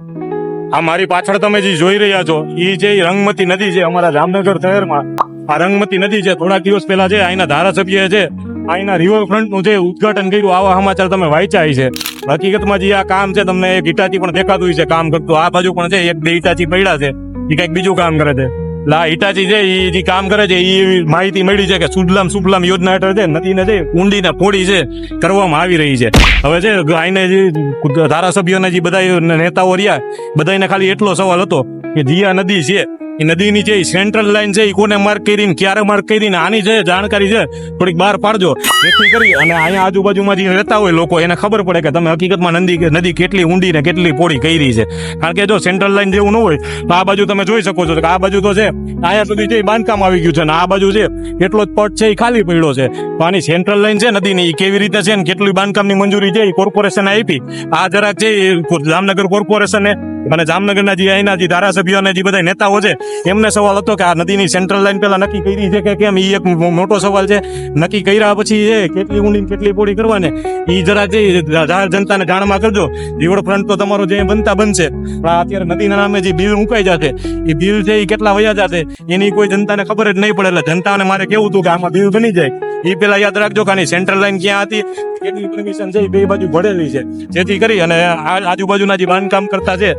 આ મારી પાછળ તમે જે જોઈ રહ્યા છો એ જે રંગમતી નદી છે અમારા જામનગર શહેરમાં, આ રંગમતી નદી છે, થોડાક દિવસ પહેલા છે અહીંના ધારાસભ્ય છે અહીંના રિવરફ્રન્ટનું જે ઉદઘાટન કર્યું, આવા સમાચાર તમે વાંચ્યા છે હકીકતમાં જે આ કામ છે, તમને એક હિટાચી પણ દેખાતું છે કામ કરતું. આ બાજુ પણ છે, એક બે હિટાચી પડ્યા છે. એ કંઈક બીજું કામ કરે છે. આ હિટાચી છે એ જે કામ કરે છે એ માહિતી મળી છે કે સુજલામ સુફલામ યોજના હેઠળ છે, નદીને છે ઊંડીને ફોડી છે, કરવામાં આવી રહી છે. હવે છે આઈને જે ધારાસભ્યોને જે બધા નેતાઓ રહ્યા બધાને ખાલી એટલો સવાલ હતો કે જીયા નદી છે એ નદીની જે સેન્ટ્રલ લાઈન છે, એ કોને માર્ક કરીને, ક્યારે માર્ક કરીને, આની જે જાણકારી છે, થોડીક બહાર પાડજો. જેથી કરી અને અહીંયા આજુબાજુમાં જે રહેતા હોય લોકો, એને ખબર પડે કે તમે હકીકતમાં નદી નદી કેટલી ઊંડી ને કેટલી પોળી કરી છે. કારણ કે જો સેન્ટ્રલ લાઈન જેવું ન હોય, તો આ બાજુ તમે જોઈ શકો છો કે આ બાજુ તો છે, અહીંયા સુધી જે બાંધકામ આવી ગયું છે ને આ બાજુ છે, એટલો જ પટ છે, એ ખાલી પડ્યો છે. આની સેન્ટ્રલ લાઈન છે, નદીની, એ કેવી રીતે છે ને કેટલી બાંધકામની મંજૂરી છે, એ કોર્પોરેશને આપી. આ જરાક છે એ જામનગર કોર્પોરેશને અને જામનગરના જે અહીંના જે ધારાસભ્યો અને જે બધા નેતાઓ છે, એમને સવાલ હતો કે આ નદીની સેન્ટ્રલ લાઈન પહેલાં નક્કી કરી છે કે કેમ? એ એક મોટો સવાલ છે. નક્કી કર્યા પછી એ કેટલી ઊંડી કેટલી પોળી કરવાને? એ જરા જે જાહેર જનતાને જાણમાં કરજો. રિવરફ્રન્ટ તો તમારો જે બનતા બનશે. પણ અત્યારે નદીના નામે જે બિલ મુકાઈ જશે એ બિલ છે એ કેટલા વયા જશે? એની કોઈ જનતાને ખબર જ નહીં પડે. એટલે જનતાને મારે કેવું હતું કે આમાં બિલ બની જાય? એ પેલા યાદ રાખજો કે સેન્ટ્રલ લાઈન ક્યાં હતી? કેટલી પરમિશન છે એ બે બાજુ ભરેલી છે. જેથી કરી અને આજુબાજુના જે બાંધકામ કરતા છે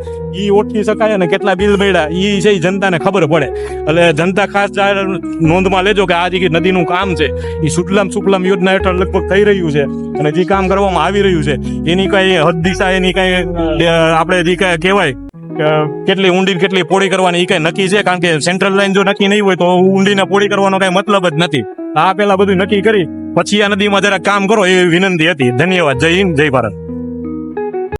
એ ઓળખી શકાય અને કેટલા બિલ મળ્યા એ છે એ જનતાને ખબર પડે. એટલે જનતા ખાસ નોંધમાં લેજો કે આ જે નદીનું કામ છે એ સુટલામ સુફલામ યોજના હેઠળ લગભગ થઈ રહ્યું છે અને જે કામ કરવામાં આવી રહ્યું છે, એની કઈ હદ દિશા, એની કઈ આપણે જે કઈ કહેવાય કેટલી ઊંડી કેટલી પોળી કરવાની એ કઈ નક્કી છે? કારણ કે સેન્ટ્રલ લાઈન જો નક્કી નહીં હોય તો ઊંડીને પોળી કરવાનો કઈ મતલબ જ નથી. આ પેલા બધું નક્કી કરી, પછી આ નદીમાં જરા કામ કરો એવી વિનંતી હતી. ધન્યવાદ. જય હિન્દ, જય ભારત.